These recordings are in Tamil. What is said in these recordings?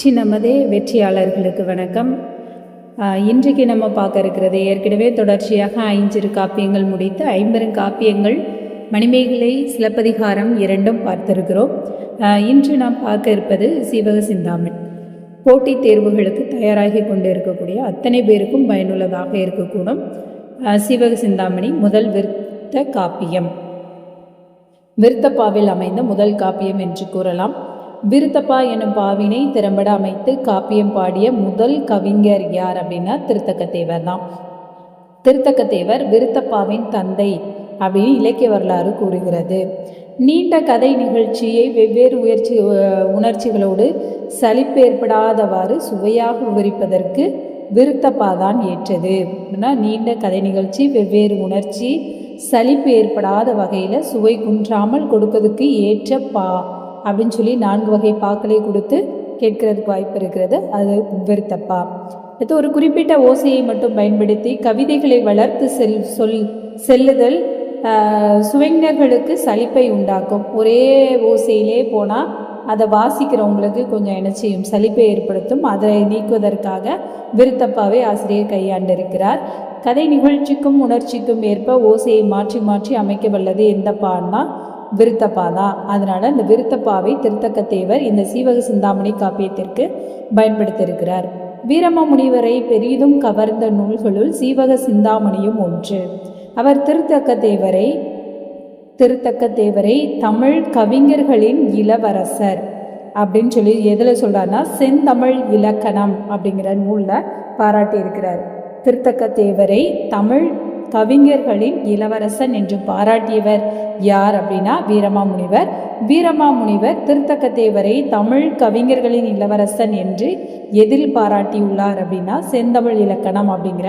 சின்னமதே வெற்றியாளர்களுக்கு வணக்கம். இன்றைக்கு நம்ம பார்க்க இருக்கிறது ஏற்கனவே தொடர்ச்சியாக ஐஞ்சிறு காப்பியங்கள் முடித்து ஐம்பெரும் காப்பியங்கள் மணிமேகலை சிலப்பதிகாரம் இரண்டும் பார்த்திருக்கிறோம். இன்று நாம் பார்க்க இருப்பது சீவக சிந்தாமணி போட்டித் தேர்வுகளுக்கு தயாராகி கொண்டு இருக்கக்கூடிய அத்தனை பேருக்கும் பயனுள்ளதாக இருக்கக்கூடும். சிவக சீவக சிந்தாமணி முதல் விருத்த காப்பியம். விருத்தப்பாவில் அமைந்த முதல் காப்பியம் என்று கூறலாம். விருத்தப்பா எனும் பாவினை திறம்பட அமைத்து காப்பியம் பாடிய முதல் கவிஞர் யார் அப்படின்னா திருத்தக்கத்தேவர் தான். திருத்தக்கத்தேவர் விருத்தப்பாவின் தந்தை அப்படின்னு இலக்கிய வரலாறு கூறுகிறது. நீண்ட கதை நிகழ்ச்சியை வெவ்வேறு உயர்ச்சி உணர்ச்சிகளோடு சலிப்பு ஏற்படாதவாறு சுவையாக விவரிப்பதற்கு விருத்தப்பா தான் ஏற்றது. அப்படின்னா நீண்ட கதை நிகழ்ச்சி வெவ்வேறு உணர்ச்சி சலிப்பு ஏற்படாத வகையில் சுவை குன்றாமல் கொடுக்கறதுக்கு ஏற்ற பா அப்படின்னு சொல்லி நான்கு வகை பாக்களை கொடுத்து கேட்கறதுக்கு வாய்ப்பு இருக்கிறது. அது விருத்தப்பா அடுத்து ஒரு குறிப்பிட்ட ஓசையை மட்டும் பயன்படுத்தி கவிதைகளை வளர்த்து செல் சொல் செல்லுதல் சுவைஞர்களுக்கு சலிப்பை உண்டாக்கும். ஒரே ஓசையிலே போனால் அதை வாசிக்கிறவங்களுக்கு கொஞ்சம் என்ன செய்யும் சலிப்பை ஏற்படுத்தும். அதை நீக்குவதற்காக விருத்தப்பாவை ஆசிரியர் கையாண்டிருக்கிறார். கதை நிகழ்ச்சிக்கும் உணர்ச்சிக்கும் ஏற்ப ஓசையை மாற்றி மாற்றி அமைக்க வல்லது எந்த பான்னா விருத்தப்பா தான் அதனால் இந்த விருத்தப்பாவை திருத்தக்கத்தேவர் இந்த சீவக சிந்தாமணி காப்பியத்திற்கு பயன்படுத்தியிருக்கிறார். வீரம முனிவரை பெரிதும் கவர்ந்த நூல்களுள் சீவக சிந்தாமணியும் ஒன்று. அவர் திருத்தக்கத்தேவரை திருத்தக்கத்தேவரை தமிழ் கவிஞர்களின் இளவரசர் அப்படின்னு சொல்லி எதில் சொல்றாருன்னா செந்தமிழ் இலக்கணம் அப்படிங்கிற நூலில் பாராட்டியிருக்கிறார். திருத்தக்கத்தேவரை தமிழ் கவிஞர்களின் இளவரசன் என்று பாராட்டியவர். யார் அப்படின்னா வீரமாமுனிவர். வீரமாமுனிவர் திருத்தக்கத்தேவரை தமிழ் கவிஞர்களின் இளவரசன் என்று எதில் பாராட்டியுள்ளார் அப்படின்னா செந்தமிழ் இலக்கணம் அப்படிங்கிற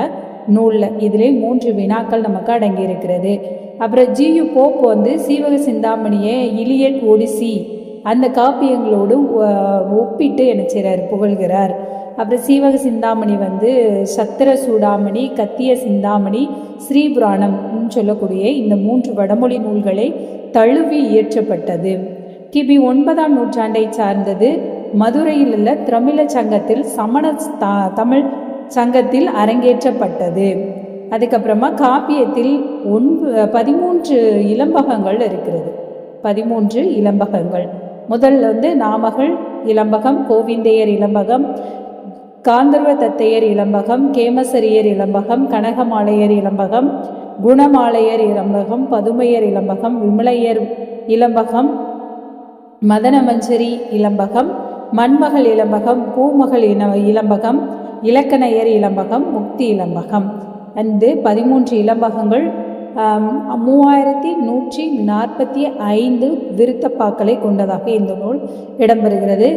நூலில். இதிலே மூன்று வினாக்கள் நமக்கு அடங்கி இருக்கிறது அப்புறம் ஜியு போப் வந்து சீவக சிந்தாமணியை இலியட் ஒடிசி அந்த காப்பியங்களோடு ஒப்பிட்டு என்ன செய்கிறார் புகழ்கிறார். அப்புறம் சீவக சிந்தாமணி வந்து சத்திர சூடாமணி கத்திய சிந்தாமணி ஸ்ரீபுராணம் சொல்லக்கூடிய இந்த மூன்று வடமொழி நூல்களை தழுவி இயற்றப்பட்டது. கிபி ஒன்பதாம் நூற்றாண்டை சார்ந்தது. மதுரையில் உள்ள திரமிழ சங்கத்தில் சமண தமிழ் சங்கத்தில் அரங்கேற்றப்பட்டது. அதுக்கப்புறமா காப்பியத்தில் ஒன்பு பதிமூன்று இளம்பகங்கள் இருக்கிறது. பதிமூன்று இளம்பகங்கள் முதல்ல வந்து நாமகள் இளம்பகம் கோவிந்தையர் இளம்பகம் காந்தர்வ தத்தையர் இளம்பகம் கேமசரியர் இளம்பகம் கனகமாலையர் இளம்பகம் குணமாலையர் இளம்பகம் பதுமையர் இளம்பகம் விமலையர் இளம்பகம் மதனமஞ்சரி இளம்பகம் மண்மகள் இளம்பகம் பூமகள் இன இளம்பகம் இலக்கணையர் இளம்பகம் முக்தி இளம்பகம் அந்த பதிமூன்று இளம்பகங்கள் மூவாயிரத்தி நூற்றி நாற்பத்தி ஐந்து விருத்தப்பாக்களை கொண்டதாக இந்த நூல் இடம்பெறுகிறது.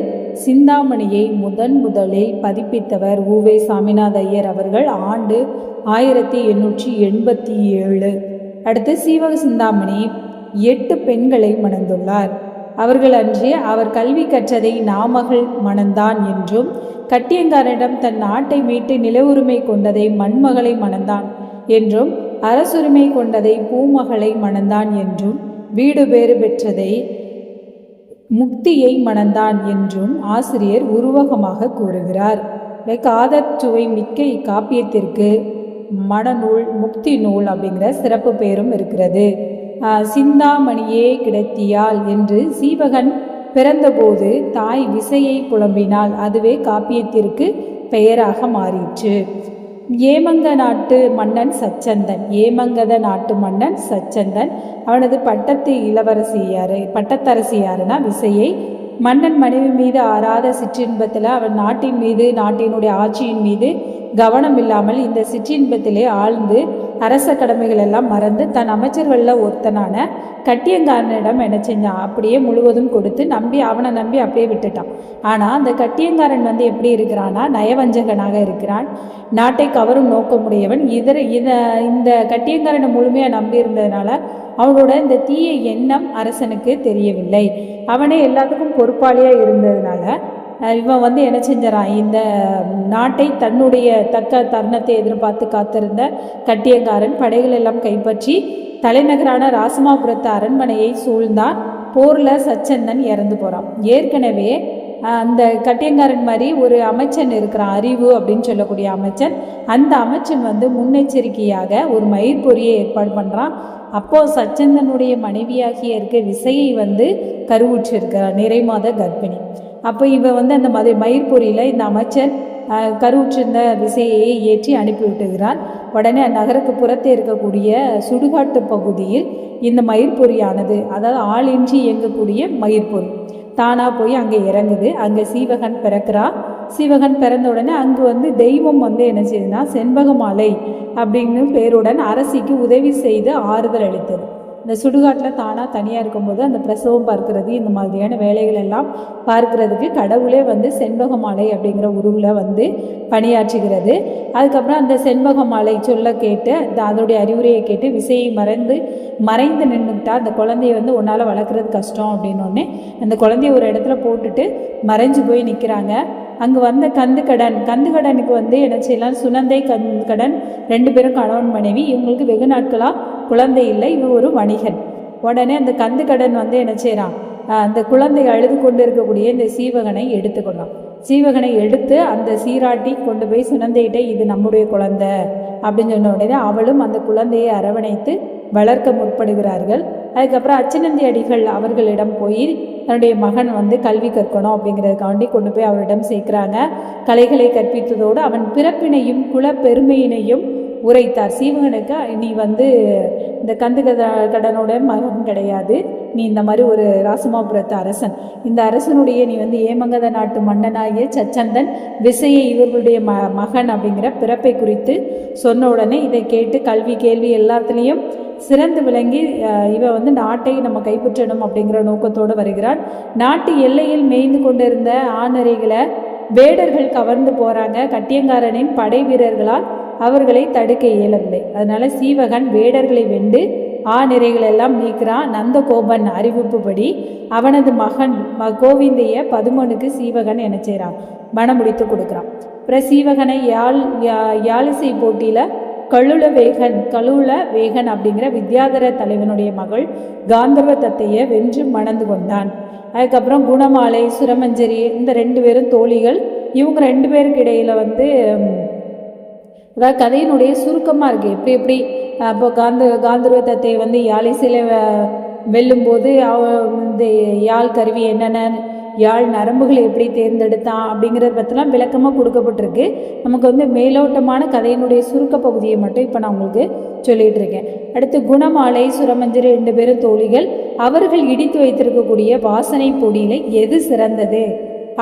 சிந்தாமணியை முதன் முதலில் பதிப்பித்தவர் உவே சாமிநாத ஐயர் அவர்கள் ஆண்டு ஆயிரத்தி எண்ணூற்றி எண்பத்தி ஏழு. அடுத்து சீவக சிந்தாமணி எட்டு பெண்களை மணந்துள்ளார். அவர்கள் அன்றி அவர் கல்வி கற்றதை நாமகள் மணந்தான் என்றும் கட்டியங்காரிடம் தன் நாட்டை மீட்டு நில உரிமை கொண்டதை மண்மகளை மணந்தான் என்றும் அரசுரிமை கொண்டதை பூமகளை மணந்தான் என்றும் வீடு பேறு பெற்றதை முக்தியை மணந்தான் என்றும் ஆசிரியர் உருவகமாக கூறுகிறார். காதற்சுவை மிக்க இக்காப்பியத்திற்கு மனநூல் முக்தி நூல் அப்படிங்கிற சிறப்பு பெயரும் இருக்கிறது. சிந்தாமணியே கிடைத்தியால் என்று சீவகன் பிறந்தபோது தாய் விசையை புலம்பினால் அதுவே காப்பியத்திற்கு பெயராக மாறிற்று. ஏமங்க நாட்டு மன்னன் சச்சந்தன். ஏமங்கத நாட்டு மன்னன் சச்சந்தன். அவனது பட்டத்து இளவரசி யாரு? பட்டத்தரசி யாருன்னா விசையை. மன்னன் மனைவி மீது ஆறாத சிற்றின்பத்தில் அவன் நாட்டின் மீது நாட்டினுடைய ஆட்சியின் மீது கவனம் இல்லாமல் இந்த சிற்றின்பத்திலே ஆழ்ந்து அரச கடமைகள் எல்லாம் மறந்து தன் அமைச்சர்களில் ஒருத்தனான கட்டியங்காரனிடம் என்ன செஞ்சான்? அப்படியே முழுவதும் கொடுத்து நம்பி அவனை நம்பி அப்படியே விட்டுட்டான். ஆனால் அந்த கட்டியங்காரன் வந்து எப்படி இருக்கிறான்னா நயவஞ்சகனாக இருக்கிறான். நாட்டை கவரும் நோக்கமுடையவன். இதர இத இந்த கட்டியங்காரனை முழுமையாக நம்பி இருந்ததுனால அவனோட இந்த தீய எண்ணம் அரசனுக்கு தெரியவில்லை. அவனே எல்லாத்துக்கும் பொறுப்பாளியாக இருந்ததுனால இவன் வந்து என்ன செஞ்சான் இந்த நாட்டை தன்னுடைய தக்க தருணத்தை எதிர்பார்த்து காத்திருந்த கட்டியங்காரன் படைகள் எல்லாம் கைப்பற்றி தலைநகரான ராசமாபுரத்து அரண்மனையை சூழ்ந்தான். போரில் சச்சந்தன் இறந்து போகிறான் ஏற்கனவே அந்த கட்டியங்காரன் மாதிரி ஒரு அமைச்சன் இருக்கிறான். அறிவு அப்படின்னு சொல்லக்கூடிய அமைச்சன். அந்த அமைச்சன் வந்து முன்னெச்சரிக்கையாக ஒரு மயிர்பொறியை ஏற்பாடு பண்ணுறான் அப்போது சச்சந்தனுடைய மனைவியாகிய இருக்க விசையை வந்து கருவுற்றிருக்கிறார். நிறைமாத கர்ப்பிணி. அப்போ இவ வந்து அந்த மத மயிர்பொறியில் இந்த அமைச்சர் கருவுற்றிருந்த விசையை ஏற்றி அனுப்பிவிட்டுகிறான். உடனே அந்நகருக்கு புறத்தே இருக்கக்கூடிய சுடுகாட்டு பகுதியில் இந்த மயிர்பொறியானது அதாவது ஆளின்றி இயங்கக்கூடிய மயிர்பொறி தானாக போய் அங்கே இறங்குது. அங்கே சீவகன் பிறக்கிறா. சீவகன் பிறந்த உடனே அங்கு வந்து தெய்வம் வந்து என்ன செய்யுதுன்னா செண்பகமாலை அப்படின்னு பேருடன் அரசிக்கு உதவி செய்து ஆறுதல் அளித்தது. இந்த சுடுகாட்டில் தானாக தனியாக இருக்கும்போது அந்த பிரசவம் பார்க்கறது இந்த மாதிரியான வேலைகள் எல்லாம் பார்க்கறதுக்கு கடவுளே வந்து செண்பகமாலை அப்படிங்கிற உருவில் வந்து பணியாற்றுகிறது. அதுக்கப்புறம் அந்த செண்பகமாலை சொல்ல கேட்டு அந்த அதோடைய அறிவுரையை கேட்டு விசையை மறைந்து மறைந்து நின்றுக்கிட்டா அந்த குழந்தைய வந்து உன்னால் வளர்க்குறது கஷ்டம் அப்படின்னோடனே அந்த குழந்தைய ஒரு இடத்துல போட்டுட்டு மறைஞ்சு போய் நிற்கிறாங்க அங்கே வந்த கந்துக்கடன் கந்துக்கடனுக்கு வந்து என்ன செய்யலாம்? சுனந்தை கந்துக்கடன் ரெண்டு பேரும் கணவன் மனைவி இவங்களுக்கு வெகு நாட்களாக குழந்தை இல்லை இவன் ஒரு வணிகன். உடனே அந்த கந்துக்கடன் வந்து என்ன செய்கிறான் அந்த குழந்தை அழுது கொண்டு இருக்கக்கூடிய இந்த சீவகனை எடுத்துக்கொண்டான் சீவகனை எடுத்து அந்த சீராட்டி கொண்டு போய் சுனந்தையிட்ட இது நம்முடைய குழந்தை அப்படின்னு சொன்ன உடனே அவளும் அந்த குழந்தையை அரவணைத்து வளர்க்க முற்படுகிறார்கள். அதுக்கப்புறம் அச்சனந்தி அடிகள் அவர்களிடம் போய் தன்னுடைய மகன் வந்து கல்வி கற்கணும் அப்படிங்கிறதுக்காண்டி கொண்டு போய் அவரிடம் சேர்க்குறாங்க. கலைகளை கற்பித்ததோடு அவன் பிறப்பினையும் குலப்பெருமையினையும் உரைத்தார். சீவகனுக்கு நீ வந்து இந்த கந்து கத கடனோட மகன் கிடையாது. நீ இந்த மாதிரி ஒரு ராசமாபுரத்து அரசன். இந்த அரசனுடைய நீ வந்து ஏமங்கத நாட்டு மன்னனாகிய சச்சந்தன் விசையை இவர்களுடைய ம மகன் அப்படிங்கிற பிறப்பை குறித்து சொன்ன உடனே இதை கேட்டு கல்வி கேள்வி எல்லாத்துலேயும் சிறந்து விளங்கி இவன் இவ வந்து நாட்டை நம்ம கைப்பற்றணும் அப்படிங்கிற நோக்கத்தோடு வருகிறான் நாட்டு எல்லையில் மேய்ந்து கொண்டிருந்த ஆணரைகளை வேடர்கள் கவர்ந்து போகிறாங்க கட்டியங்காரனின் படை வீரர்களால் அவர்களை தடுக்க இயலவில்லை. அதனால சீவகன் வேடர்களை வெண்டு ஆ நிறைகள் எல்லாம் நீக்கிறான் நந்தகோபன் அறிவிப்புப்படி அவனது மகன் ம- கோவிந்தைய பதுமனுக்கு சீவகன் என்ன செய்கிறான் மனம் முடித்து கொடுக்குறான். அப்புறம் சீவகனை யாழ் யா- யாழிசை போட்டியில் கழுள வேகன் கழுள வேகன் அப்படிங்கிற வித்யாதர தலைவனுடைய மகள் காந்தர்வ தத்தையை வென்று மணந்து கொண்டான். அதுக்கப்புறம் குணமாலை சுரமஞ்சரி இந்த ரெண்டு பேரும் தோழிகள் இவங்க ரெண்டு பேருக்கு இடையில வந்து அதாவது கதையினுடைய சுருக்கமாக இருக்குது எப்படி எப்படி அப்போ இப்போ காந்த காந்தர்வ தத்தையை வந்து யாழிசையில் வெல்லும்போது அவ இந்த யாழ் கருவி என்னென்ன யாழ் நரம்புகளை எப்படி தேர்ந்தெடுத்தான் அப்படிங்கிறத பற்றிலாம் விளக்கமாக கொடுக்கப்பட்டிருக்கு. நமக்கு வந்து மேலோட்டமான கதையினுடைய சுருக்க பகுதியை மட்டும் இப்போ நான் உங்களுக்கு சொல்லிகிட்டு இருக்கேன். அடுத்து குணமாலை சுரமஞ்சரி ரெண்டு பேரும் தோழிகள். அவர்கள் இடித்து வைத்திருக்கக்கூடிய வாசனை பொடியில் எது சிறந்தது?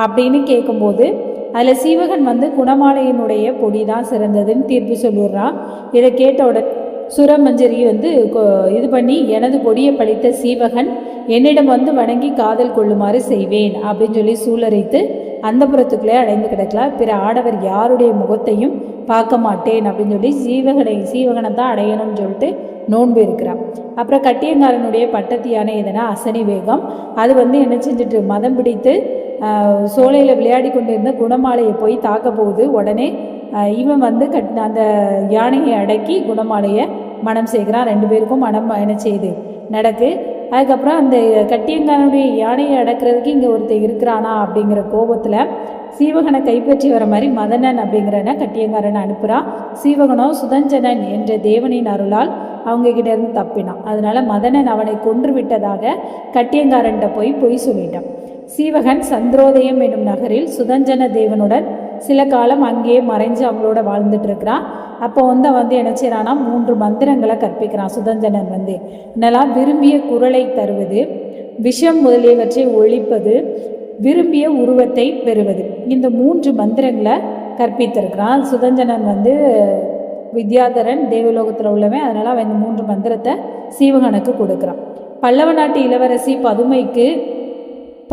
அப்படின்னு கேட்கும்போது அதில் சீவகன் வந்து குணமாலையினுடைய பொடி தான் சிறந்ததுன்னு தீர்ப்பு சொல்லிடுறான் இதை கேட்ட உடனே சுரமஞ்சரி வந்து கொ- இது பண்ணி எனது பொடியை பழித்த சீவகன் என்னிடம் வந்து வணங்கி காதல் கொள்ளுமாறு செய்வேன் அப்படின்னு சொல்லி சூழரைத்து அந்த புறத்துக்குள்ளே அடைந்து கிடக்கலாம். பிற ஆடவர் யாருடைய முகத்தையும் பார்க்க மாட்டேன் அப்படின்னு சொல்லி சீவகனை சீவகனை தான் அடையணும்னு சொல்லிட்டு நோன்பு இருக்கிறான். அப்புறம் கட்டியங்காரனுடைய பட்டத்தியான எதனா அசனி வேகம். அது வந்து என்ன செஞ்சுட்டு மதம் பிடித்து சோலையில் விளையாடி கொண்டிருந்த குணமாலையை போய் தாக்க போகுது. உடனே இவன் வந்து கட் அந்த யானையை அடக்கி குணமாலையை மனம் செய்கிறான். ரெண்டு பேருக்கும் மனம் என்ன செய்யுது நடக்கு. அதுக்கப்புறம் அந்த கட்டியங்காரனுடைய யானையை அடக்கிறதுக்கு இங்கே ஒருத்தர் இருக்கிறானா அப்படிங்கிற கோபத்தில் சீவகனை கைப்பற்றி வர மாதிரி மதனன் அப்படிங்கிறன கட்டியங்காரனை அனுப்புகிறான் சீவகனோ சுதஞ்சனன் என்ற தேவனின் அருளால் அவங்க கிட்டேருந்து தப்பினான். அதனால் மதனன் அவனை கொன்று விட்டதாக கட்டியங்காரன்ட்ட போய் பொய் சொல்லிட்டான். சீவகன் சந்திரோதயம் என்னும் நகரில் சுதஞ்சன தேவனுடன் சில காலம் அங்கேயே மறைஞ்சு அவங்களோட வாழ்ந்துட்டு இருக்கிறான் அப்போ வந்து அவன் வந்து என்ன செய்கிறான்னா மூன்று மந்திரங்களை கற்பிக்கிறான் சுதஞ்சனன் வந்து. என்னெல்லாம்? விரும்பிய குரலை தருவது விஷம் முதலியவற்றை ஒழிப்பது விரும்பிய உருவத்தை பெறுவது. இந்த மூன்று மந்திரங்களை கற்பித்திருக்கிறான் சுதஞ்சனன் வந்து வித்யாதரன் தேவலோகத்தில் உள்ளவன். அதனால் அவன் இந்த மூன்று மந்திரத்தை சீவகனுக்கு கொடுக்குறான். பல்லவ நாட்டு இளவரசி பதுமைக்கு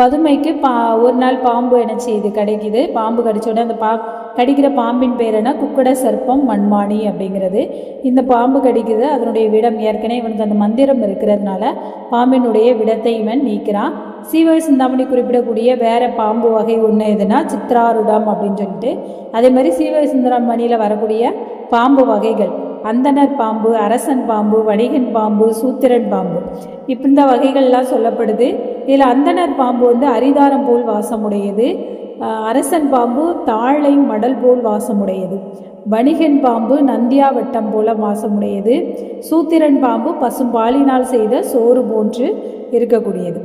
பதுமைக்கு பா ஒரு நாள் பாம்பு என்ன செய்யுது கிடைக்குது. பாம்பு கடிச்சோடனே அந்த பா கடிக்கிற பாம்பின் பேர் என்ன? குக்கட சர்ப்பம் மண்மானி அப்படிங்கிறது. இந்த பாம்பு கடிக்குது. அதனுடைய விடம் ஏற்கனவே இவனுக்கு அந்த மந்திரம் இருக்கிறதுனால பாம்பினுடைய விடத்தை இவன் நீக்கிறான். சீவக சிந்தாமணி குறிப்பிடக்கூடிய வேற பாம்பு வகை ஒன்று எதுனா சித்ராருடம் அப்படின்னு சொல்லிட்டு. அதே மாதிரி சீவக சிந்தாமணியில் வரக்கூடிய பாம்பு வகைகள். அந்தணர் பாம்பு அரசன் பாம்பு வணிகன் பாம்பு சூத்திரன் பாம்பு. இப்போ இந்த வகைகள்லாம் சொல்லப்படுது. இதில் அந்தணர் பாம்பு வந்து அரிதாரம் போல் வாசமுடையது. அரசன் பாம்பு தாழை மடல் போல் வாசமுடையது. வணிகன் பாம்பு நந்தியாவட்டம் போல வாசமுடையது. சூத்திரன் பாம்பு பசும்பாலினால் செய்த சோறு போன்று இருக்கக்கூடியது.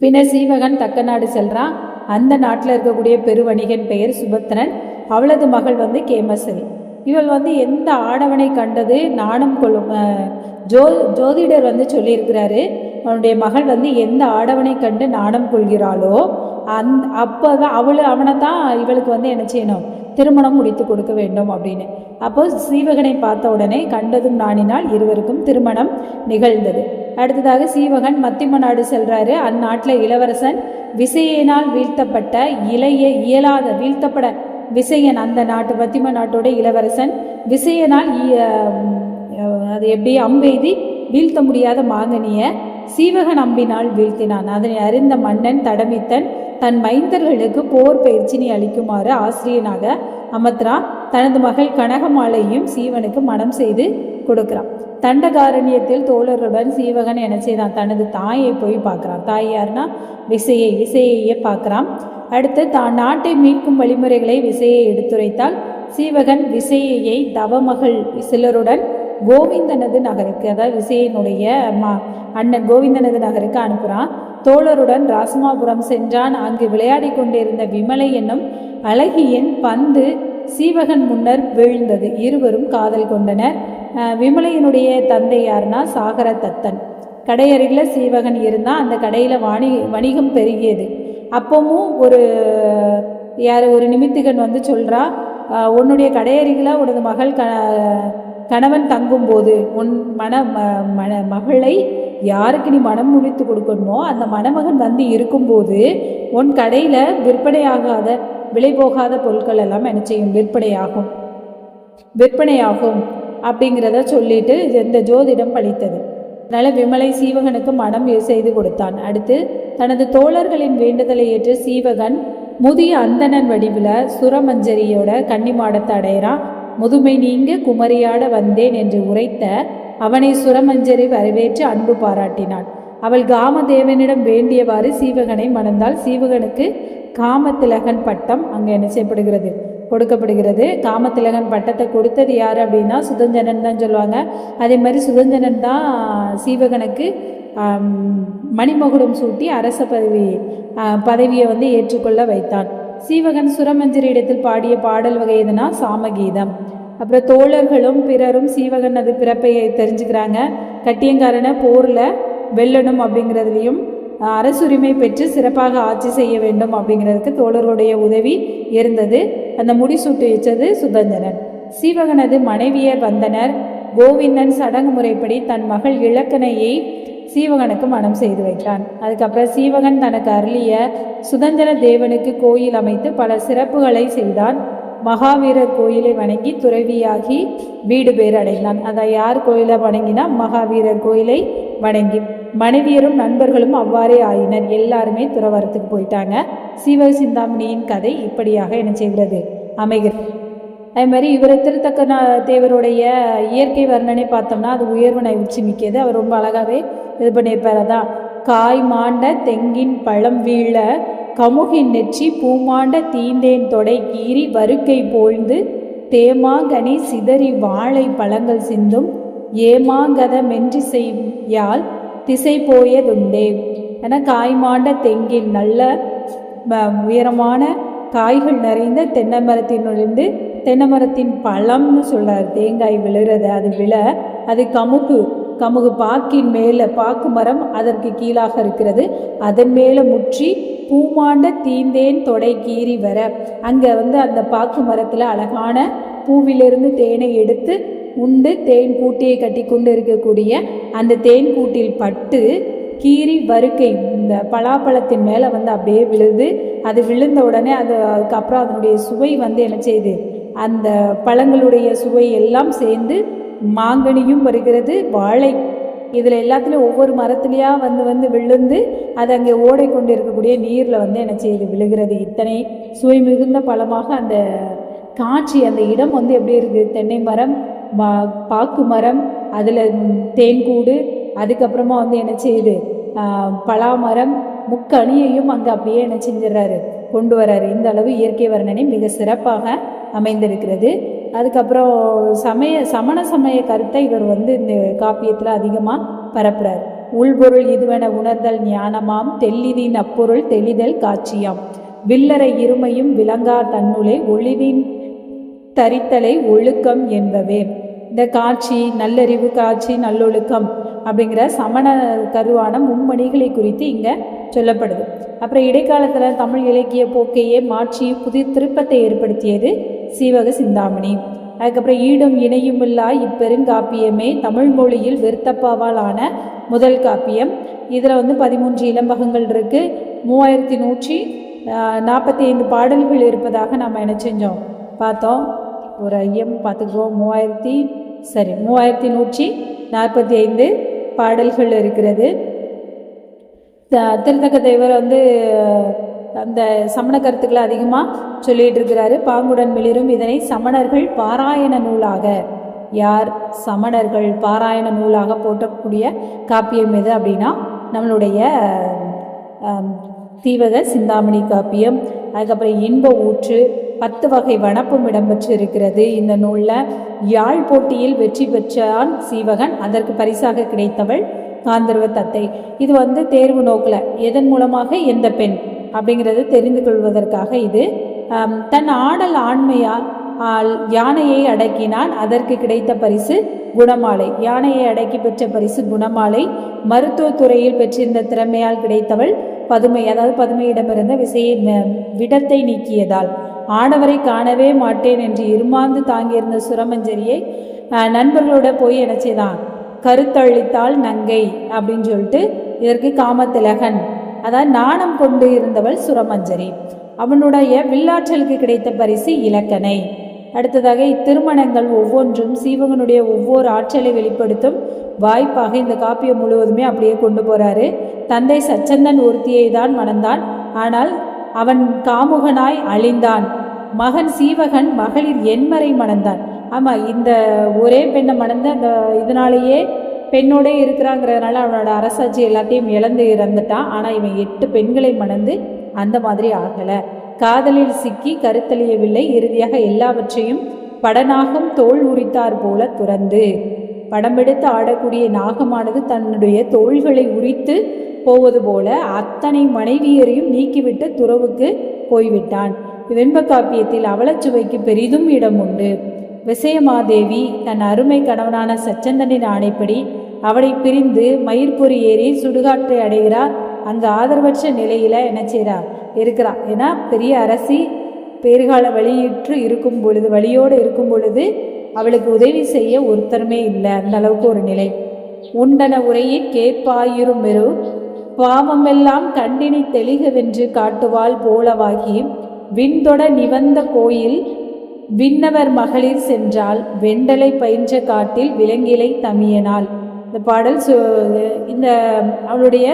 பின்னர் சீவகன் தக்க நாடு செல்றான் அந்த நாட்டில் இருக்கக்கூடிய பெருவணிகன் பெயர் சுபத்திரன். அவளது மகள் வந்து கேமசரி. இவள் வந்து எந்த ஆடவனை கண்டது நாணம் கொள்ளும் ஜோ ஜோதிடர் வந்து சொல்லியிருக்கிறாரு அவனுடைய மகள் வந்து எந்த ஆடவனை கண்டு நாணம் கொள்கிறாளோ அந் அப்போ தான் அவள் அவனை தான் இவளுக்கு வந்து என்ன செய்யணும்? திருமணம் முடித்து கொடுக்க வேண்டும் அப்படின்னு. அப்போ சீவகனை பார்த்த உடனே கண்டதும் நாணினால் இருவருக்கும் திருமணம் நிகழ்ந்தது. அடுத்ததாக சீவகன் மத்திம நாடு செல்றாரு. அந்நாட்டில் இளவரசன் விசையினால் வீழ்த்தப்பட்ட இளைய இயலாத வீழ்த்தப்பட விசையன் அந்த நாட்டு பத்திம நாட்டோட இளவரசன். விசையனால் அது எப்படி அம்பெய்தி வீழ்த்த முடியாத மாங்கனிய சீவகன் அம்பினால் வீழ்த்தினான். அதனை அறிந்த மன்னன் தடமித்தன் தன் மைந்தர்களுக்கு போர் பயிற்சினை அளிக்குமாறு ஆசிரியனாக அமத்ரா தனது மகள் கனகமாலையும் சீவனுக்கு மனம் செய்து கொடுக்கிறான். தண்டகாரண்யத்தில் தோழருடன் சீவகன் என்ன செய்தான்? தனது தாயை போய் பார்க்குறான். தாய் யாருன்னா? விசையை விசையையே பார்க்குறான். அடுத்து தான் நாட்டை மீட்கும் வழிமுறைகளை விசையை எடுத்துரைத்தால் சீவகன் விசையை தவமகள் சிலருடன் கோவிந்தனது நகருக்கு அதாவது விசையினுடைய மா அண்ணன் கோவிந்தனது நகருக்கு அனுப்புகிறான் தோழருடன் ராசமாபுரம் சென்றான். அங்கு விளையாடி கொண்டிருந்த விமலை என்னும் அழகியின் பந்து சீவகன் முன்னர் வீழ்ந்தது. இருவரும் காதல் கொண்டனர். விமலையினுடைய தந்தை யாருன்னா சாகர தத்தன். கடையருகில் சீவகன் இருந்தால் அந்த கடையில் வாணி வணிகம் பெருகியது. அப்பவும் ஒரு யார் ஒரு நிமித்திகன் வந்து சொல்கிறா உன்னுடைய கடையருகில் உனது மகள் க கணவன் தங்கும்போது உன் மன ம- மன மகளை யாருக்கு நீ மனம் முடித்து கொடுக்கணுமோ அந்த மணமகன் வந்து இருக்கும்போது உன் கடையில் விற்பனையாகாத விலை போகாத பொருட்கள் எல்லாம் என்ன செய்யும்? விற்பனையாகும். விற்பனையாகும். அப்படிங்கிறத சொல்லிட்டு இந்த ஜோதிடம் பழித்தது. அதனால் விமலை சீவகனுக்கு மனம் செய்து கொடுத்தான். அடுத்து தனது தோழர்களின் வேண்டுதலை ஏற்று சீவகன் முதிய அந்தணன் வடிவில் சுரமஞ்சரியோட கன்னிமாடத்தை அடையிறான் முதுமை நீங்க குமரியாட வந்தேன் என்று உரைத்த அவனை சுரமஞ்சரி வரவேற்று அன்பு பாராட்டினான். அவள் காமதேவனிடம் வேண்டியவாறு சீவகனை மணந்தால் சீவகனுக்கு காமத்திலகன் பட்டம் அங்கே என்ன செய்யப்படுகிறது? கொடுக்கப்படுகிறது. காமத்திலகன் பட்டத்தை கொடுத்தது யார் அப்படின்னா சுதஞ்சனன் தான் சொல்லுவாங்க. அதே மாதிரி சுதஞ்சனன் தான் சீவகனுக்கு மணிமகுடம் சூட்டி அரச பதவி பதவியை வந்து ஏற்றுக்கொள்ள வைத்தான். சீவகன் சுரமஞ்சரி இடத்தில் பாடிய பாடல் வகை எதுனா சாமகீதம். அப்புறம் தோழர்களும் பிறரும் சீவகன் அது பிறப்பை தெரிஞ்சுக்கிறாங்க. கட்டியங்காரனை போரில் வெல்லணும் அப்படிங்கிறதுலையும் அரசுரிமை பெற்று சிறப்பாக ஆட்சி செய்ய வேண்டும் அப்படிங்கிறதுக்கு தோழர்களுடைய உதவி இருந்தது. அந்த முடிசூட்டு வச்சது சுதஞ்சனன். சீவகனது மனைவியர் வந்தனர். கோவிந்தன் சடங்கு முறைப்படி தன் மகள் இலக்கணையை சீவகனுக்கு மனம் செய்து வைத்தான். அதுக்கப்புறம் சீவகன் தனக்கு அருளிய சுதந்திர தேவனுக்கு கோயில் அமைத்து பல சிறப்புகளை செய்தான். மகாவீரர் கோயிலை வணங்கி துறவியாகி வீடு பேர் அடைந்தான் அதை யார் கோயிலை வணங்கினா மகாவீரர் கோயிலை வணங்கி மனைவியரும் நண்பர்களும் அவ்வாறே ஆயினர். எல்லாருமே துறவரத்துக்கு போயிட்டாங்க. சீவர் சிந்தாமணியின் கதை இப்படியாக என்ன செய்கிறது அமைகிறது அதே மாதிரி இவர் திருத்தக்க தேவருடைய இயற்கை வர்ணனை பார்த்தோம்னா அது உயர்வனை உச்சி மிக்கது. அவர் ரொம்ப அழகாகவே இது பண்ணியிருப்பார். அதான் காய் மாண்ட தெங்கின் பழம் வீழ கமுகின் நெற்றி பூமாண்ட தீந்தேன் தொடை கீறி வருக்கை போழ்ந்து தேமாங்கனி சிதறி வாழை பழங்கள் சிந்தும் ஏமாங்கத மென்றி செய்யால் திசை போயதுண்டே. என காய்மாண்ட தெங்கில் நல்ல உயரமான காய்கள் நிறைந்த தென்னை மரத்தினிருந்து தென்னை மரத்தின் பழம்னு சொல்கிறார் தேங்காய் விழுறது அது விழ அது கமுகு கமுகு பாக்கின் மேலே பாக்கு மரம் அதற்கு கீழாக இருக்கிறது. அதன் மேலே முற்றி பூமாண்ட தீந்தேன் தொடை கீறி வர. அங்கே வந்து அந்த பாக்கு மரத்தில் அழகான பூவிலிருந்து தேனை எடுத்து உண்டு. தேன் கூட்டியை கட்டி கொண்டு இருக்கக்கூடிய அந்த தேன் கூட்டில் பட்டு கீறி வருக்கை இந்த பலாப்பழத்தின் மேலே வந்து அப்படியே விழுது. அது விழுந்த உடனே அது அதுக்கப்புறம் அதனுடைய சுவை வந்து என்ன செய்யுது அந்த பழங்களுடைய சுவை எல்லாம் சேர்ந்து மாங்கனியும் வருகிறது. வாழை இதில் எல்லாத்துலேயும் ஒவ்வொரு மரத்துலேயா வந்து வந்து விழுந்து அது அங்கே ஓடை கொண்டு இருக்கக்கூடிய நீரில் வந்து என்ன செய்யுது விழுகிறது. இத்தனை சுவை மிகுந்த பழமாக அந்த காட்சி அந்த இடம் வந்து எப்படி இருக்குது தென்னை மரம் மா பாக்கு மரம் அதில் தேன்கூடு அதுக்கப்புறமா வந்து என்ன செய்யுது? பலாமரம் முக்கணியையும் அங்கே அப்படியே என்ன செஞ்சிடறாரு கொண்டு வர்றாரு இந்த அளவு இயற்கை வர்ணனை மிக சிறப்பாக அமைந்திருக்கிறது. அதுக்கப்புறம் சமய சமண சமய கருத்தை இவர் வந்து இந்த காப்பியத்தில் அதிகமாக பரப்புறார். உள்பொருள் இதுவென உணர்தல் ஞானமாம் தெல்லிதின் அப்பொருள் தெளிதல் காட்சியாம். வில்லறை இருமையும் விளங்கா தன்னுளே ஒளிவின் தரித்தலை ஒழுக்கம் என்பவே. இந்த காட்சி நல்லறிவு காட்சி நல்லொழுக்கம் அப்படிங்கிற சமண கருவான மும்மணிகளை குறித்து இங்கே சொல்லப்படுது. அப்புறம் இடைக்காலத்தில் தமிழ் இலக்கிய போக்கையே மாற்றி புதிய திருப்பத்தை ஏற்படுத்தியது சீவக சிந்தாமணி. அதுக்கப்புறம் ஈடும் இணையும் இல்லா இப்பெருங்காப்பியமே தமிழ் மொழியில் விருத்தப்பாவால் ஆன முதல் காப்பியம். இதில் வந்து பதிமூன்று இளம்பகங்கள் இருக்குது மூவாயிரத்தி நூற்றி நாற்பத்தி ஐந்து பாடல்கள் இருப்பதாக நாம் என்ன செஞ்சோம்? பார்த்தோம். ஒரு ஐயம் பார்த்துக்குவோம். மூவாயிரத்தி சரி மூவாயிரத்தி நூற்றி நாற்பத்தி ஐந்து பாடல்கள் இருக்கிறது. த- திருத்தக்க தேவர் வந்து அந்த சமண கருத்துக்களை அதிகமாக சொல்லிட்டு இருக்கிறாரு. பாங்குடன் மிளிரும் இதனை சமணர்கள் பாராயண நூலாக. யார் சமணர்கள் பாராயண நூலாக போட்டக்கூடிய காப்பியம் எது அப்படின்னா நம்மளுடைய தீவக சிந்தாமணி காப்பியம் அதுக்கப்புறம் இன்ப ஊற்று பத்து வகை வனப்பும் இடம்பெற்று இருக்கிறது இந்த நூலில் யாழ் போட்டியில் வெற்றி பெற்றான் சீவகன். அதற்கு பரிசாக கிடைத்தவள் காந்தர்வ தத்தை. இது வந்து தேர்வு நோக்கில் எதன் மூலமாக எந்த பெண்? அப்படிங்கிறது தெரிந்து கொள்வதற்காக இது. தன் ஆடல் ஆண்மையால் ஆள் யானையை அடக்கினான். அதற்கு கிடைத்த பரிசு குணமாலை. யானையை அடக்கி பெற்ற பரிசு குணமாலை. மருத்துவத்துறையில் பெற்றிருந்த திறமையால் கிடைத்தவள் பதுமை அதாவது பதுமையிடமிருந்த விசையை விடத்தை நீக்கியதால். ஆடவரை காணவே மாட்டேன் என்று இருமாந்து தாங்கியிருந்த சுரமஞ்சரியை நண்பர்களோட போய் என்ன செய்தான்? கருத்தழித்தாள் நங்கை அப்படின்னு சொல்லிட்டு இதற்கு காமத்திலகன். அதாவது நாணம் கொண்டு இருந்தவள் சுரமஞ்சரி. அவனுடைய வில்லாற்றலுக்கு கிடைத்த பரிசு இலக்கணை. அடுத்ததாக இத்திருமணங்கள் ஒவ்வொன்றும் சீவகனுடைய ஒவ்வொரு ஆற்றலை வெளிப்படுத்தும் வாய்ப்பாக இந்த காப்பியம் முழுவதுமே அப்படியே கொண்டு போறாரு. தந்தை சச்சந்தன் ஒருத்தியை தான் மணந்தான். ஆனால் அவன் காமுகனாய் அழிந்தான். மகன் சீவகன் மகளிர் எண்மறை மணந்தான். ஆமாம் இந்த ஒரே பெண்ணை மணந்த அந்த இதனாலேயே பெண்ணோடே இருக்கிறாங்கிறதுனால அவனோட அரசாட்சி எல்லாத்தையும் இழந்து இறந்துட்டான். ஆனால் இவன் எட்டு பெண்களை மணந்து அந்த மாதிரி ஆகலை. காதலில் சிக்கி கருத்தழியவில்லை. இறுதியாக எல்லாவற்றையும் படநாகம் தோல் உரித்தார் போல துறந்து. படமெடுத்து ஆடக்கூடிய நாகமானது தன்னுடைய தோள்களை உரித்து போவது போல அத்தனை மனைவியரையும் நீக்கிவிட்டு துறவுக்கு போய்விட்டான். வெண்ப காப்பியத்தில் அவலச்சுவைக்கு பெரிதும் இடம் உண்டு. விசயமாதேவி தன் அருமை கணவனான சச்சந்தனின் ஆணைப்படி அவளை பிரிந்து மயிர்பொறி ஏறி சுடுகாட்டை அடைகிறார். அங்கு ஆதரவற்ற நிலையில என்ன செய்கிறார் இருக்கிறார் ஏன்னா பெரிய அரசி பேறுகால வழியிற்று இருக்கும் பொழுது வழியோடு இருக்கும் பொழுது அவளுக்கு உதவி செய்ய ஒருத்தருமே இல்லை. அந்த அளவுக்கு ஒரு நிலை. உண்டன உரையை கேட்பாயிரும் வெறும் பாவமெல்லாம் கண்டினி தெளிகவென்று காட்டுவாள் போலவாகி விண்தொட நிவந்த கோயில் விண்ணவர் மகளிர் சென்றால் வெண்டலை பயின்ற காட்டில் விலங்கிலை தமியனாள். இந்த பாடல் சு இந்த அவளுடைய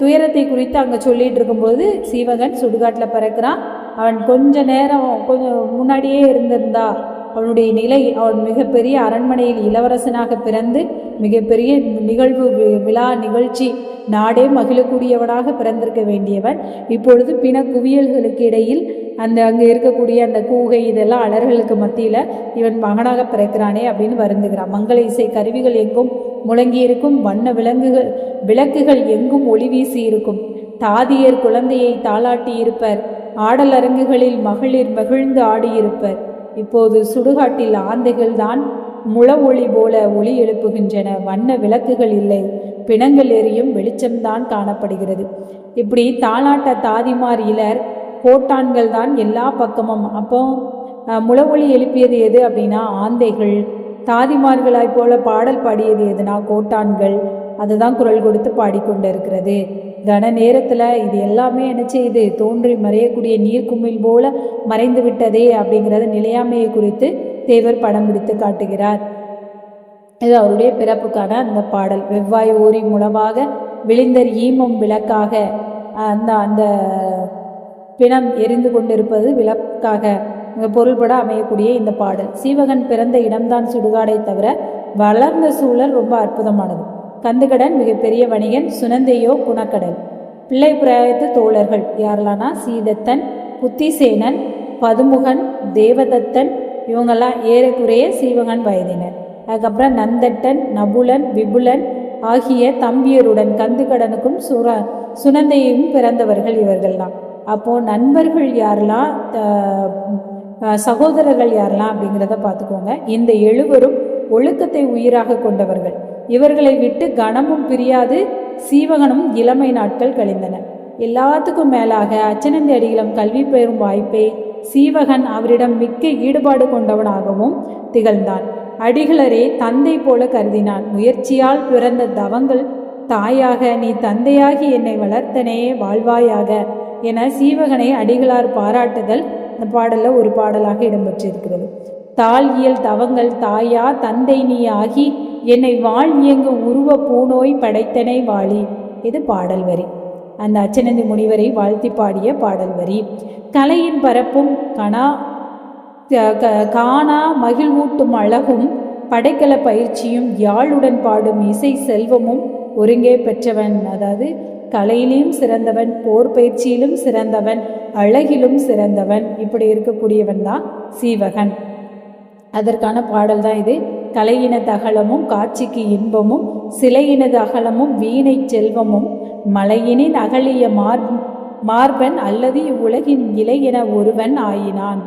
துயரத்தை குறித்து அங்கே சொல்லிகிட்டு இருக்கும்போது சீவகன் சுடுகாட்டில் பிறக்கிறான். அவன் கொஞ்ச நேரம் கொஞ்சம் முன்னாடியே இருந்திருந்தா அவனுடைய நிலை அவன் மிகப்பெரிய அரண்மனையில் இளவரசனாக பிறந்து மிகப்பெரிய நிகழ்வு வி- விழா நிகழ்ச்சி நாடே மகிழக்கூடியவனாக பிறந்திருக்க வேண்டியவன். இப்பொழுது பிண குவியல்களுக்கு இடையில் அந்த அங்கே இருக்கக்கூடிய அந்த கூகை இதெல்லாம் அலர்களுக்கு மத்தியில் இவன் மகனாக பிறக்கிறானே அப்படின்னு வருந்துகிறான். மங்கள இசை கருவிகள் எங்கும் முழங்கி இருக்கும் வண்ண விலங்குகள் விளக்குகள் எங்கும் ஒளி வீசி இருக்கும் தாதியர் குழந்தையை தாளாட்டி இருப்பர் ஆடல் அரங்குகளில் மகளிர் மகிழ்ந்து ஆடியிருப்பர். இப்போது சுடுகாட்டில் ஆந்தைகள் தான் முள ஒளி போல ஒளி எழுப்புகின்றன. வண்ண விளக்குகள் இல்லை. பிணங்கள் எரியும் வெளிச்சம்தான் காணப்படுகிறது. இப்படி தாளாட்ட தாதிமார் இலர் கோட்டான்கள் தான் எல்லா பக்கமும். அப்போ முள முளவொலி எழுப்பியது எது அப்படின்னா ஆந்தைகள். தாதிமார்களாய் போல பாடல் பாடியது எதுனா கோட்டான்கள். அதுதான் குரல் கொடுத்து பாடிக்கொண்டு இருக்கிறது கன நேரத்தில் இது எல்லாமே என்ன இது தோன்றி மறையக்கூடிய நீர்க்குமிழ் போல மறைந்து விட்டதே அப்படிங்கிறத நிலையாமையை குறித்து தேவர் படம் பிடித்து காட்டுகிறார். இது அவருடைய பிறப்புக்கான அந்த பாடல். வெவ்வாய் ஓரி முளவாக விழிந்தர் ஈமம் விளக்காக. அந்த அந்த பிணம் எரிந்து கொண்டிருப்பது விளக்காக. பொருள்பட அமையக்கூடிய இந்த பாடல். சீவகன் பிறந்த இடம்தான் சுடுகாடை தவிர வளர்ந்த சூழல் ரொம்ப அற்புதமானது. கந்துகடன் மிகப்பெரிய வணிகன் சுனந்தையோ குணக்கடல் பிள்ளை பிராயத்து தோழர்கள் யாரெல்லாம்னா சீதத்தன் புத்திசேனன் பதுமுகன் தேவதத்தன் இவங்கெல்லாம் ஏறக்குறைய சீவகன் வயதினர். அதுக்கப்புறம் நந்தட்டன் நபுலன் விபுலன் ஆகிய தம்பியருடன் கந்துகடனுக்கும் சுர சுனந்தையும் பிறந்தவர்கள் இவர்கள்லாம் அப்போது நண்பர்கள் யாரெல்லாம் த- சகோதரர்கள் யாரெல்லாம் அப்படிங்கிறத பார்த்துக்கோங்க. இந்த எழுவரும் ஒழுக்கத்தை உயிராக கொண்டவர்கள். இவர்களை விட்டு கணமும் பிரியாது சீவகனும் இளமை நாட்கள் கழிந்தன. எல்லாத்துக்கும் மேலாக அச்சனந்தி அடிகளும் கல்வி பெறும் வாய்ப்பை சீவகன் அவரிடம் மிக்க ஈடுபாடு கொண்டவனாகவும் திகழ்ந்தான். அடிகளரே தந்தை போல கருதினான். முயற்சியால் பிறந்த தவங்கள் தாயாக நீ தந்தையாகி என்னை வளர்த்தனே வாழ்வாயாக என சீவகனை அடிகளார் பாராட்டுதல் இந்த பாடலில் ஒரு பாடலாக இடம்பெற்றிருக்கிறது. தாள் இயல் தவங்கள் தாயா தந்தை நீ ஆகி என்னை வாழ் இயங்கு உருவ பூநோய் படைத்தனை வாழி. இது பாடல் வரி. அந்த அச்சனந்தி முனிவரை வாழ்த்தி பாடிய பாடல் வரி. கலையின் பரப்பும் கணா க- காணா மகிழ்வூட்டும் அழகும் படைக்கல பயிற்சியும் யாழுடன் பாடும் இசை செல்வமும் ஒருங்கே பெற்றவன். அதாவது கலையிலும் சிறந்தவன் போர் பயிற்சியிலும் சிறந்தவன் அழகிலும் சிறந்தவன். இப்படி இருக்கக்கூடியவன் தான் சீவகன். அதற்கான பாடல் தான் இது. கலையினது அகலமும் காட்சிக்கு இன்பமும் சிலையினது அகலமும் வீணை செல்வமும் மலையினின் அகலிய மார் மார்பன் அல்லது இவ்வுலகின் இலையென ஒருவன் ஆயினான்.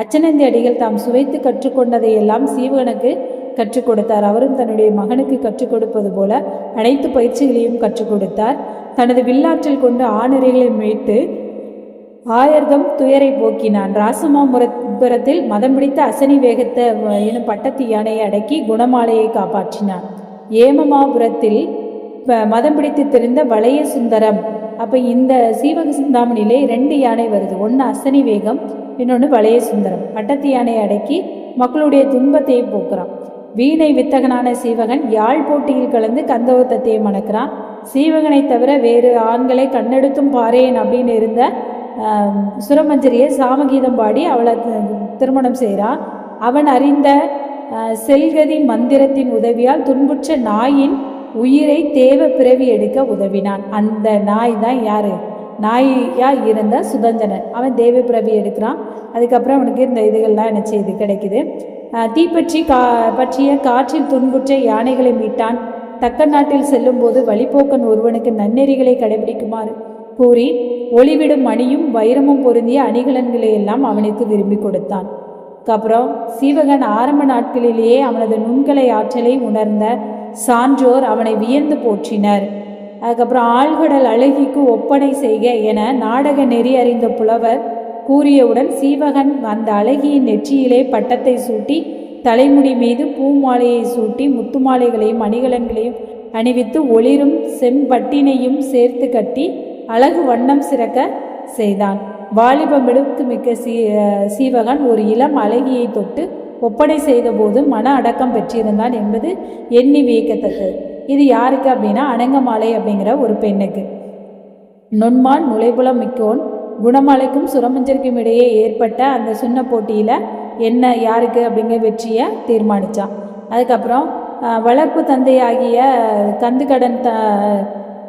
அச்சனந்தி அடிகள் தாம் சுவைத்து கற்றுக்கொண்டதையெல்லாம் சீவகனுக்கு கற்றுக் கொடுத்தார். அவரும் தன்னுடைய மகனுக்கு கற்றுக் கொடுப்பது போல அனைத்து பயிற்சிகளையும் கற்றுக் கொடுத்தார். தனது வில்லாற்றல் கொண்டு ஆணிரைகளை மீட்டு ஆயர்தம் துயரை போக்கினான். ராசமாபுரத்தில் மதம் பிடித்த அசனி வேகத்த எனும் பட்டத்து யானையை அடக்கி குணமாலையை காப்பாற்றினான். ஏமமாபுரத்தில் மதம் பிடித்து தெரிந்த வளைய சுந்தரம். அப்போ இந்த சீவக சிந்தாமணியிலே ரெண்டு யானை வருது. ஒன்று அசனி வேகம் இன்னொன்று வளைய சுந்தரம். பட்டத்து யானையை அடக்கி மக்களுடைய துன்பத்தை போக்குறான். வீணை வித்தகனான சீவகன் யாழ் போட்டியில் கலந்து கந்தவத்தத்தையை மணக்கிறான். சீவகனை தவிர வேறு ஆண்களை கண்ணெடுத்தும் பாரேன் அப்படின்னு இருந்த சுரமஞ்சரியை சாமகீதம் பாடி அவளை திருமணம் செய்கிறான் அவன் அறிந்த செல்கதி மந்திரத்தின் உதவியால் துன்புற்ற நாயின் உயிரை தேவ பிறவி எடுக்க உதவினான். அந்த நாய் தான் யாரு? நாயா இருந்த சுதஞ்சனன் அவன் தேவ பிறவி எடுக்கிறான். அதுக்கப்புறம் அவனுக்கு இந்த இதுகள்லாம் என்ன செய்யுது கிடைக்குது. தீப்பற்றி கா பற்றிய காற்றில் துன்புற்ற யானைகளை மீட்டான். தக்க நாட்டில் செல்லும்போது வழிபோக்கன் ஒருவனுக்கு நன்னெறிகளை கடைபிடிக்குமாறு. கூறி ஒளிவிடும் மணியும் வைரமும் பொருந்திய அணிகலன்களை எல்லாம் அவனுக்கு விரும்பி கொடுத்தான். அப்புறம் சீவகன் ஆரம்ப நாட்களிலேயே அவனது நுண்கலை ஆற்றலை உணர்ந்த சான்றோர் அவனை வியந்து போற்றினர். அதுக்கப்புறம் ஆழ்கடல் அழகிக்கு ஒப்பனை செய்க என நாடக நெறி அறிந்த புலவர் கூறியவுடன் சீவகன் அந்த அழகியின் நெற்றியிலே பட்டத்தை சூட்டி தலைமுடி மீது பூமாலையை சூட்டி முத்துமாலைகளையும் அணிகலன்களையும் அணிவித்து ஒளிரும் செம்பட்டினையும் சேர்த்து கட்டி அழகு வண்ணம் சிறக்க செய்தான். வாலிபமிடுக்கு மிக்க சீ சீவகன் ஒரு இளம் அழகியை தொட்டு ஒப்படை செய்த போது மன அடக்கம் பெற்றிருந்தான் என்பது எண்ணி வியக்கத்தக்கது. இது யாருக்கு அப்படின்னா அணங்கமாலை அப்படிங்கிற ஒரு பெண்ணுக்கு. நுண்மான் நுழைபுலம் மிக்கோன் குணமாலைக்கும் சுரமஞ்சருக்கும் இடையே ஏற்பட்ட அந்த சுண்ண போட்டியில் என்ன யாருக்கு அப்படிங்கிற வெற்றியை தீர்மானித்தான் அதுக்கப்புறம் வளர்ப்பு தந்தையாகிய கந்துக்கடன் த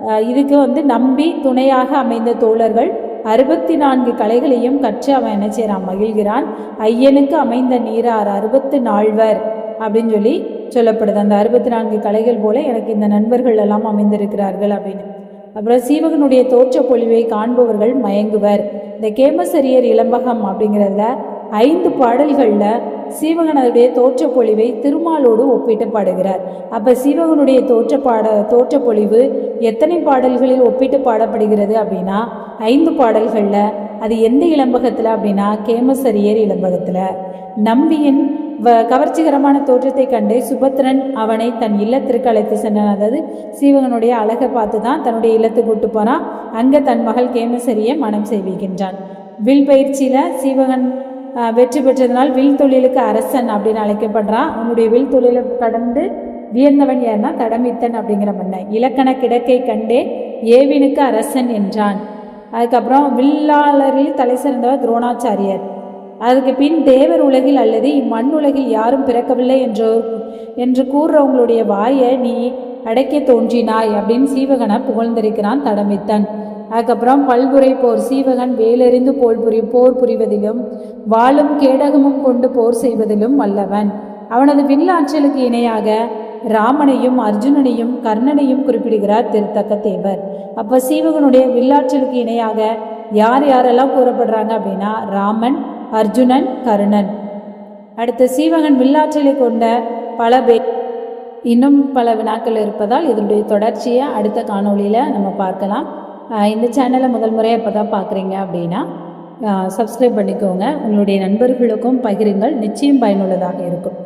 இதுக்கு வந்து நம்பி துணையாக அமைந்த தோழர்கள் அறுபத்தி நான்கு கலைகளையும் கற்று அவன் என்ன செய்கிறான் மகிழ்கிறான். ஐயனுக்கு அமைந்த நீரார் அறுபத்து நால்வர் அப்படின்னு சொல்லி சொல்லப்படுது. அந்த அறுபத்தி நான்கு கலைகள் போல எனக்கு இந்த நண்பர்கள் எல்லாம் அமைந்திருக்கிறார்கள் அப்படின்னு. அப்புறம் சீவகனுடைய தோற்ற பொழிவை காண்பவர்கள் மயங்குவர். இந்த கேமசரியர் இளம்பகம் அப்படிங்கிறதுல ஐந்து பாடல்களில் சீவகனுடைய தோற்ற திருமாலோடு ஒப்பிட்டு பாடுகிறார் அப்போ சீவகனுடைய தோற்ற பாட தோற்ற எத்தனை பாடல்களில் ஒப்பிட்டு பாடப்படுகிறது அப்படின்னா ஐந்து பாடல்களில் அது எந்த இளம்பகத்தில் அப்படின்னா கேமசரியர் இளம்பகத்தில். நம்பியின் வ கவர்ச்சிகரமான தோற்றத்தை கண்டு சுபத்ரன் அவனை தன் இல்லத்திற்கு அழைத்து சென்றான் அதாவது சீவகனுடைய அழகை பார்த்து தான் தன்னுடைய இல்லத்துக்கு கூட்டு போனான் அங்கே தன் மகள் கேமசரியை மனம் செய்விக்கின்றான். வில் பயிற்சியில் சீவகன் வெற்றி பெற்றதனால் வில் தொழிலுக்கு அரசன் அப்படின்னு அழைக்கப்படுறான். அவனுடைய வில் தொழிலை கடந்து வியந்தவன் யார்னா தடமித்தன் அப்படிங்கிற மன்னன். இலக்கண கிடக்கை கண்டே ஏவினுக்கு அரசன் என்றான். அதுக்கப்புறம் வில்லாளரில் தலை சிறந்தவர் துரோணாச்சாரியர். அதுக்கு பின் தேவர் உலகில் அல்லது இம்மண் உலகில் யாரும் பிறக்கவில்லை என்று என்று கூறுறவங்களுடைய வாயை நீ அடைக்க தோன்றினாய் அப்படின்னு சீவகனை புகழ்ந்திருக்கிறான் தடமித்தன். அதுக்கப்புறம் பல்குறை போர் சீவகன் வேலெறிந்து போர் புரி போர் புரிவதிலும் வாளும் கேடகமும் கொண்டு போர் செய்வதிலும் வல்லவன். அவனது வில்லாற்றலுக்கு இணையாக ராமனையும் அர்ஜுனனையும் கர்ணனையும் குறிப்பிடுகிறார் திருத்தக்க தேவர். அப்போ சீவகனுடைய வில்லாற்றலுக்கு இணையாக யார் யாரெல்லாம் கூறப்படுறாங்க அப்படின்னா ராமன் அர்ஜுனன் கர்ணன். அடுத்து சீவகன் வில்லாற்றலை கொண்ட பல பேர் இன்னும் பல வினாக்கள் இருப்பதால் இதனுடைய தொடர்ச்சியை அடுத்த காணொளியில் நம்ம பார்க்கலாம். இந்த சேனலை முதல் முறையாக இப்போ தான் பார்க்குறீங்க அப்படின்னா சப்ஸ்கிரைப் பண்ணிக்கோங்க. உங்களுடைய நண்பர்களுக்கும் பகிருங்கள். நிச்சயம் பயனுள்ளதாக இருக்கும்.